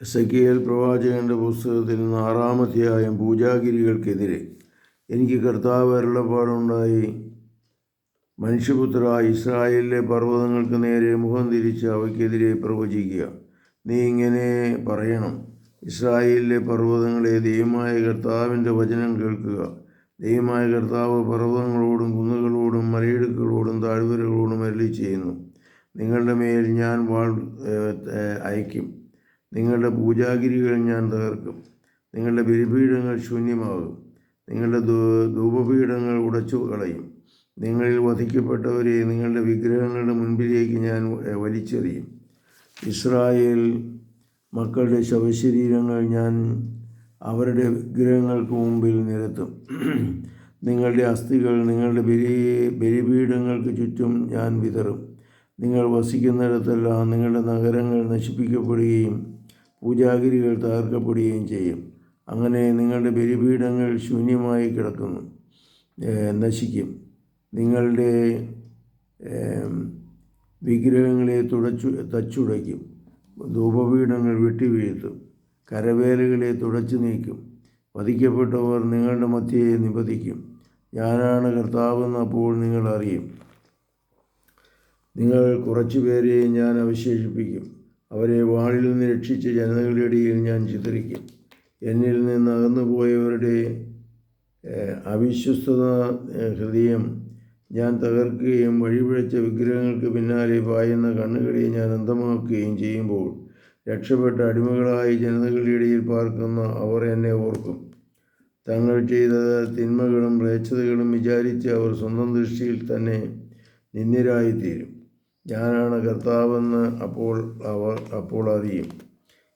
എസക്കിയേൽ പ്രവാചകന്റെ പുസ്തകത്തിൽ ആറാമധ്യായം പൂജാഗിരികൾക്കെതിരെ എനിക്ക് കർത്താവ് അരുളപ്പാടുണ്ടായി. മനുഷ്യപുത്ര ഇസ്രായേലിലെ പർവതങ്ങൾക്ക് നേരെ മുഖം തിരിച്ച് അവയ്ക്കെതിരെ പ്രവചിക്കുക. നീ ഇങ്ങനെ പറയണം. ഇസ്രായേലിലെ പർവതങ്ങളെ ദൈവമായ കർത്താവിന്റെ വചനം കേൾക്കുക. ദൈവമായ കർത്താവ് പർവതങ്ങളോടും കുന്നുകളോടും മലയിടുക്കുകളോടും താഴ്വരകളോടും അരളി ചെയ്യുന്നു നിങ്ങളുടെ മേൽ ഞാൻ വാൾ അയക്കും നിങ്ങളുടെ പൂജാഗിരികൾ ഞാൻ തകർക്കും. നിങ്ങളുടെ ബലിപീഠങ്ങൾ ശൂന്യമാകും. നിങ്ങളുടെ ധൂപപീഠങ്ങൾ ഉടച്ചു കളയും നിങ്ങളിൽ വധിക്കപ്പെട്ടവരെ നിങ്ങളുടെ വിഗ്രഹങ്ങളുടെ മുൻപിലേക്ക് ഞാൻ വലിച്ചെറിയും. ഇസ്രായേൽ മക്കളുടെ ശവശരീരങ്ങൾ ഞാൻ അവരുടെ വിഗ്രഹങ്ങൾക്ക് മുമ്പിൽ നിരത്തും. നിങ്ങളുടെ അസ്ഥികൾ നിങ്ങളുടെ ബലി ബലിപീഠങ്ങൾക്ക് ചുറ്റും ഞാൻ വിതറും. നിങ്ങൾ വസിക്കുന്നിടത്തെല്ലാം നിങ്ങളുടെ നഗരങ്ങൾ നശിപ്പിക്കപ്പെടുകയും പൂജാഗിരികൾ തകർക്കപ്പെടുകയും ചെയ്യും. അങ്ങനെ നിങ്ങളുടെ ബലിപീഠങ്ങൾ ശൂന്യമായി കിടക്കുന്നു നശിക്കും. നിങ്ങളുടെ വിഗ്രഹങ്ങളെ തുടച്ചു തച്ചുടയ്ക്കും. ധൂപപീഠങ്ങൾ വെട്ടിവീഴ്ത്തും. കരവേലകളെ തുടച്ചു നീക്കും. വധിക്കപ്പെട്ടവർ നിങ്ങളുടെ മധ്യയെ നിപതിക്കും ഞാനാണ് കർത്താവെന്ന് അപ്പോൾ നിങ്ങൾ അറിയും. നിങ്ങൾ കുറച്ചു പേരെ ഞാൻ അവശേഷിപ്പിക്കും. അവരെ വാളിൽ നിന്ന് രക്ഷിച്ച ജനതകളുടെ ഇടയിൽ ഞാൻ ചിതറിക്കും. എന്നിൽ നിന്ന് അകന്നു പോയവരുടെ ഏഹ്, അവിശ്വസ്തത ഹൃദയം ഞാൻ തകർക്കുകയും വഴിപിഴച്ച വിഗ്രഹങ്ങൾക്ക് പിന്നാലെ പായുന്ന കണ്ണുകളെ ഞാൻ അന്തമാക്കുകയും ചെയ്യുമ്പോൾ രക്ഷപ്പെട്ട അടിമകളായി ജനതകളുടെ ഇടയിൽ പാർക്കുന്ന അവർ എന്നെ ഓർക്കും. തങ്ങൾ ചെയ്ത തിന്മകളും മ്ലേച്ഛതകളും വിചാരിച്ച് അവർ സ്വന്തം ദൃഷ്ടിയിൽ തന്നെ നിന്ദ്യരായിത്തീരും. ഞാനാണ് കർത്താവെന്ന് അപ്പോൾ അവർ അപ്പോൾ അറിയും.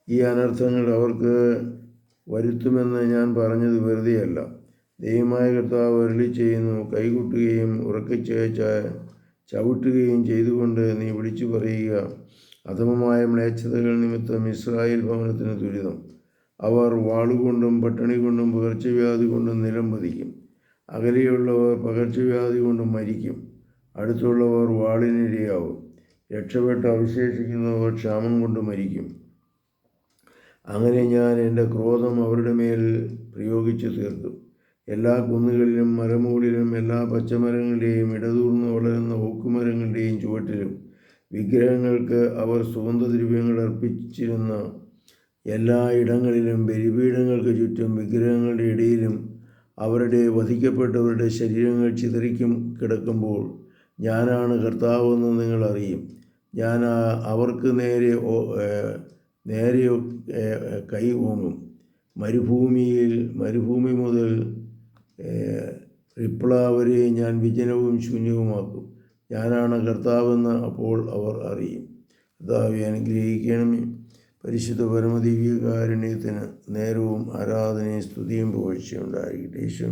ഈ അനർത്ഥങ്ങൾ അവർക്ക് വരുത്തുമെന്ന് ഞാൻ പറഞ്ഞത് വെറുതെയല്ല. ദൈവമായ കർത്താവ് വരളി ചെയ്യുന്നു കൈകൂട്ടുകയും ഉറക്കിച്ച് ച- ചവിട്ടുകയും ചെയ്തുകൊണ്ട് നീ വിളിച്ചു പറയുക. അധമമായ മ്ലേച്ഛതകൾ നിമിത്തം ഇസ്രായേൽ ഭവനത്തിന് ദുരിതം അവർ വാളുകൊണ്ടും പട്ടിണി കൊണ്ടും പകർച്ചവ്യാധി കൊണ്ടും നിലം പതിക്കും. അകലെയുള്ളവർ പകർച്ചവ്യാധി കൊണ്ടും മരിക്കും. അടുത്തുള്ളവർ വാളിനിരയാവും. രക്ഷപ്പെട്ട് അവശേഷിക്കുന്നവർ ക്ഷാമം കൊണ്ട് മരിക്കും. അങ്ങനെ ഞാൻ എന്റെ ക്രോധം അവരുടെ മേൽ പ്രയോഗിച്ചു തീർക്കും. എല്ലാ കുന്നുകളിലും മരമുകളിലും എല്ലാ പച്ചമരങ്ങളുടെയും ഇടതൂർന്ന് വളരുന്ന ഓക്കുമരങ്ങളുടെയും ചുവട്ടിലും വിഗ്രഹങ്ങൾക്ക് അവർ സുഗന്ധദ്രവ്യങ്ങൾ അർപ്പിച്ചിരുന്ന എല്ലാ ഇടങ്ങളിലും ബലിപീഠങ്ങൾക്ക് ചുറ്റും വിഗ്രഹങ്ങളുടെ ഇടയിലും അവരുടെ വധിക്കപ്പെട്ടവരുടെ ശരീരങ്ങൾ ചിതറിക്കും കിടക്കുമ്പോൾ ഞാനാണ് കർത്താവെന്ന് നിങ്ങൾ അറിയും. ഞാൻ അവർക്ക് നേരെ നേരെ കൈ ഓങ്ങും. മരുഭൂമിയിൽ മരുഭൂമി മുതൽ റിപ്ല വരെ ഞാൻ വിജനവും ശൂന്യവുമാക്കും. ഞാനാണ് കർത്താവെന്ന് അപ്പോൾ അവർ അറിയും. കർത്താവെ അനുഗ്രഹിക്കണമേ. പരിശുദ്ധ പരമദിവ്യകാരുണ്യത്തിന് നേരവും ആരാധനയും സ്തുതിയും പുകഴ്ചയുണ്ടായിരിക്കട്ടെ ഈശോ